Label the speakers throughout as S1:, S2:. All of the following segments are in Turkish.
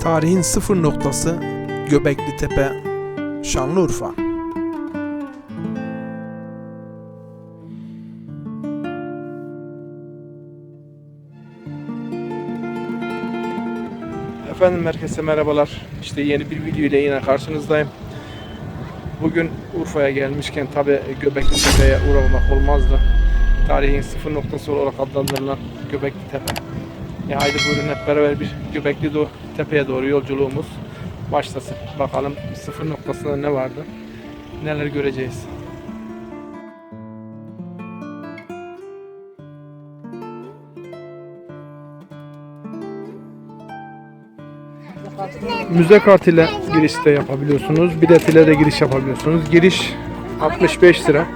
S1: Tarihin sıfır noktası Göbekli Tepe, Şanlıurfa. Efendim herkese merhabalar. İşte yeni bir video ile yine karşınızdayım. Bugün Urfa'ya gelmişken tabi Göbekli Tepe'ye uğramamak olmazdı. Tarihin sıfır noktası olarak adlandırılan Göbekli Tepe. Ya haydi buyurun hep beraber bir Göbekli Doğu Tepe'ye doğru yolculuğumuz başlasın. Bakalım sıfır noktasında ne vardı? Neler göreceğiz? Müze kart ile giriş de yapabiliyorsunuz. Bilet ile de giriş yapabiliyorsunuz. Giriş 65 lira.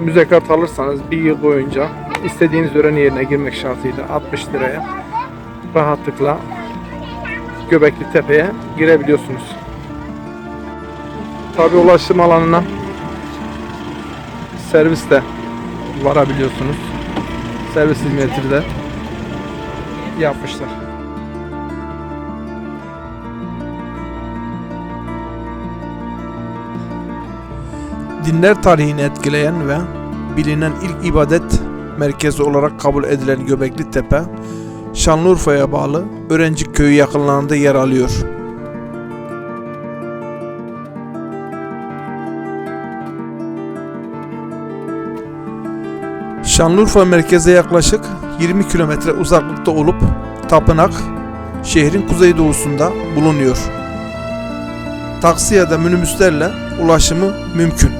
S1: Müze kart alırsanız bir yıl boyunca istediğiniz öğren yerine girmek şartıyla 60 liraya rahatlıkla Göbekli Tepe'ye girebiliyorsunuz. Tabi ulaşım alanına servisle varabiliyorsunuz. Servis hizmeti de yapmışlar. Dinler tarihini etkileyen ve bilinen ilk ibadet merkezi olarak kabul edilen Göbekli Tepe, Şanlıurfa'ya bağlı Öğrenci Köyü yakınlarında yer alıyor. Şanlıurfa merkeze yaklaşık 20 kilometre uzaklıkta olup tapınak şehrin kuzeydoğusunda bulunuyor. Taksi ya da minibüslerle ulaşımı mümkün.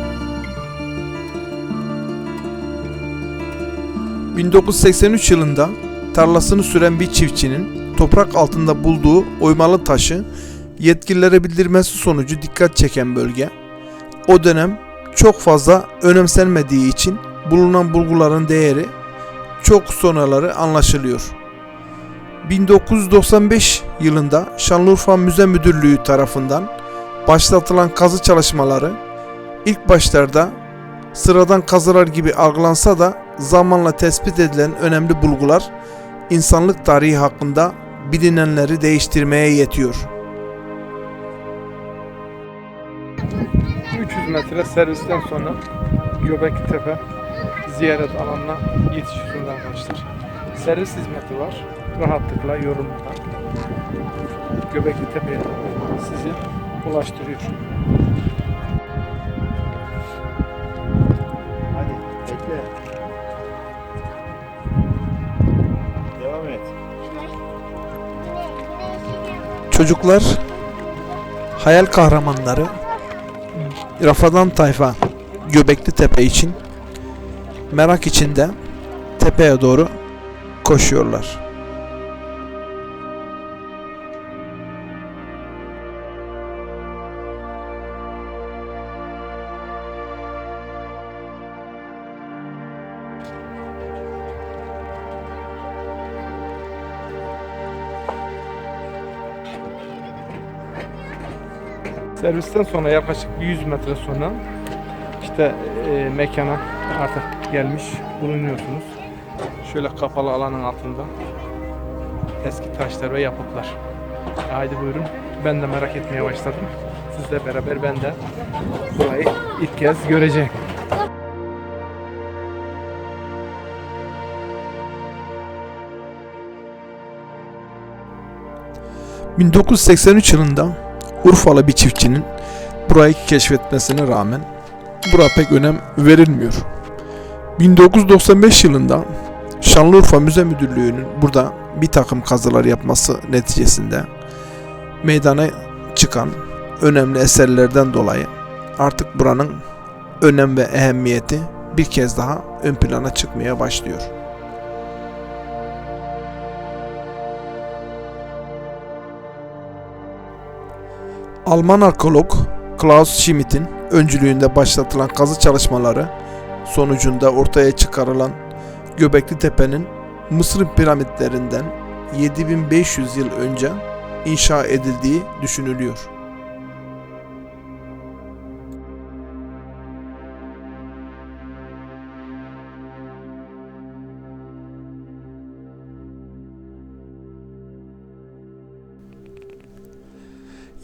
S1: 1983 yılında tarlasını süren bir çiftçinin toprak altında bulduğu oymalı taşı yetkililere bildirmesi sonucu dikkat çeken bölge. O dönem çok fazla önemsenmediği için bulunan bulguların değeri çok sonraları anlaşılıyor. 1995 yılında Şanlıurfa Müze Müdürlüğü tarafından başlatılan kazı çalışmaları ilk başlarda sıradan kazılar gibi algılansa da zamanla tespit edilen önemli bulgular insanlık tarihi hakkında bilinenleri değiştirmeye yetiyor. 300 metre servisten sonra Göbekli Tepe ziyaret alanına yetişiyorsunuz arkadaşlar. Servis hizmeti var. Rahatlıkla yorulmadan Göbekli Tepe'ye sizi ulaştırıyor.
S2: Devam et.
S1: Çocuklar hayal kahramanları Rafadan Tayfa Göbekli Tepe için merak içinde tepeye doğru koşuyorlar. Servisten sonra yaklaşık 100 metre sonra işte e, mekana artık gelmiş bulunuyorsunuz. Şöyle kapalı alanın altında eski taşlar ve yapıtlar. Haydi buyurun. Ben de merak etmeye başladım. Sizle beraber ben de burayı ilk kez göreceğim. ...1983 yılında Urfalı bir çiftçinin burayı keşfetmesine rağmen bura pek önem verilmiyor. 1995 yılında Şanlıurfa Müze Müdürlüğü'nün burada bir takım kazılar yapması neticesinde meydana çıkan önemli eserlerden dolayı artık buranın önem ve ehemmiyeti bir kez daha ön plana çıkmaya başlıyor. Alman arkeolog Klaus Schmidt'in öncülüğünde başlatılan kazı çalışmaları sonucunda ortaya çıkarılan Göbekli Tepe'nin Mısır piramitlerinden 7500 yıl önce inşa edildiği düşünülüyor.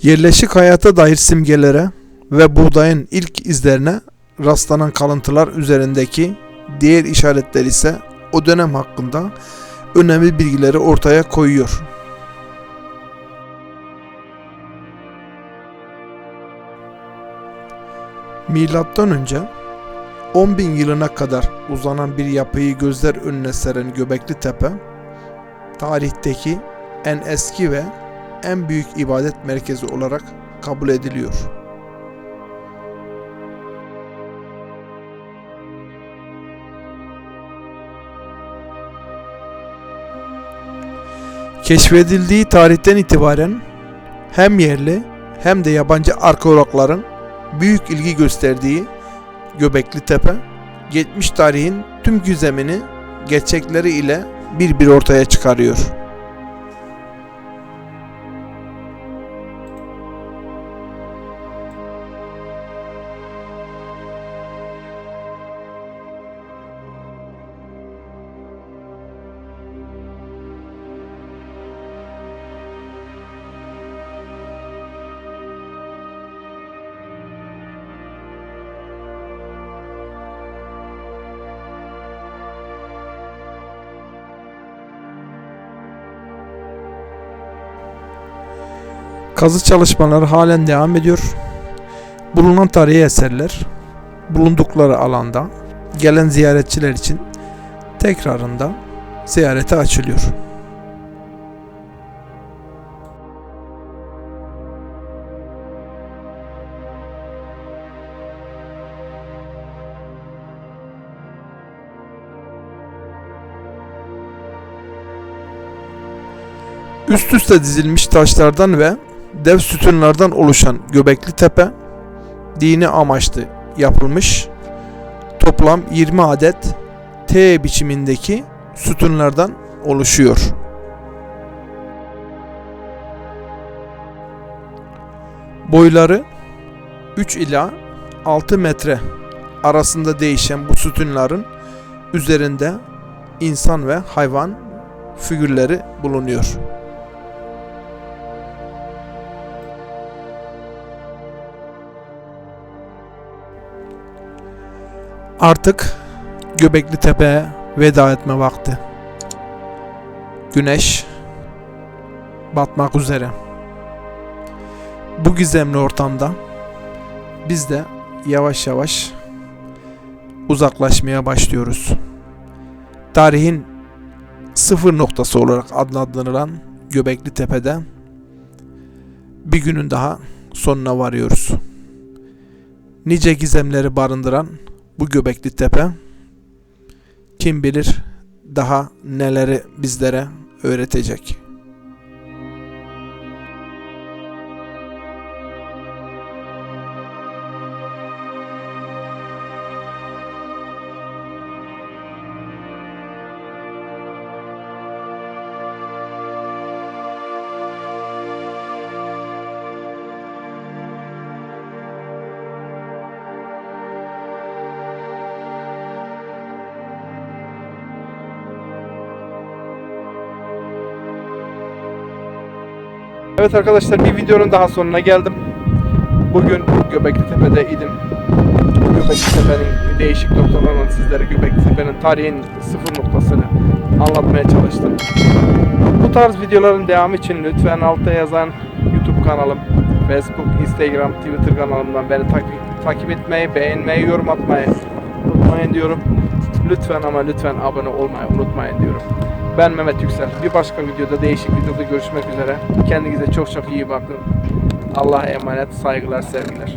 S1: Yerleşik hayata dair simgelere ve buğdayın ilk izlerine rastlanan kalıntılar üzerindeki diğer işaretler ise o dönem hakkında önemli bilgileri ortaya koyuyor. Milattan önce 10.000 yılına kadar uzanan bir yapıyı gözler önüne seren Göbekli Tepe, tarihteki en eski ve en büyük ibadet merkezi olarak kabul ediliyor. Keşfedildiği tarihten itibaren hem yerli hem de yabancı arkeologların büyük ilgi gösterdiği Göbekli Tepe, geçmiş tarihin tüm gizemini gerçekleri ile bir bir ortaya çıkarıyor. Kazı çalışmaları halen devam ediyor. Bulunan tarihi eserler bulundukları alanda gelen ziyaretçiler için tekrarında ziyarete açılıyor. Üst üste dizilmiş taşlardan ve dev sütunlardan oluşan Göbekli Tepe dini amaçlı yapılmış toplam 20 adet T biçimindeki sütunlardan oluşuyor. Boyları 3 ila 6 metre arasında değişen bu sütunların üzerinde insan ve hayvan figürleri bulunuyor. Artık Göbekli Tepe'ye veda etme vakti. Güneş batmak üzere. Bu gizemli ortamda biz de yavaş yavaş uzaklaşmaya başlıyoruz. Tarihin sıfır noktası olarak adlandırılan Göbekli Tepe'de bir günün daha sonuna varıyoruz. Nice gizemleri barındıran bu Göbekli Tepe kim bilir daha neleri bizlere öğretecek. Evet arkadaşlar bir videonun daha sonuna geldim. Bugün Göbekli Tepe'deydim. Göbekli Tepe'nin değişik noktalarından sizlere Göbekli Tepe'nin tarihin sıfır noktasını anlatmaya çalıştım. Bu tarz videoların devamı için lütfen altta yazan YouTube kanalım, Facebook, Instagram, Twitter kanalımdan beni takip, takip etmeyi, beğenmeyi, yorum atmayı unutmayın diyorum. Lütfen ama lütfen abone olmayı unutmayın diyorum. Ben Mehmet Yüksel. Bir başka videoda değişik videoda görüşmek üzere. Kendinize çok çok iyi bakın. Allah'a emanet, saygılar, sevgiler.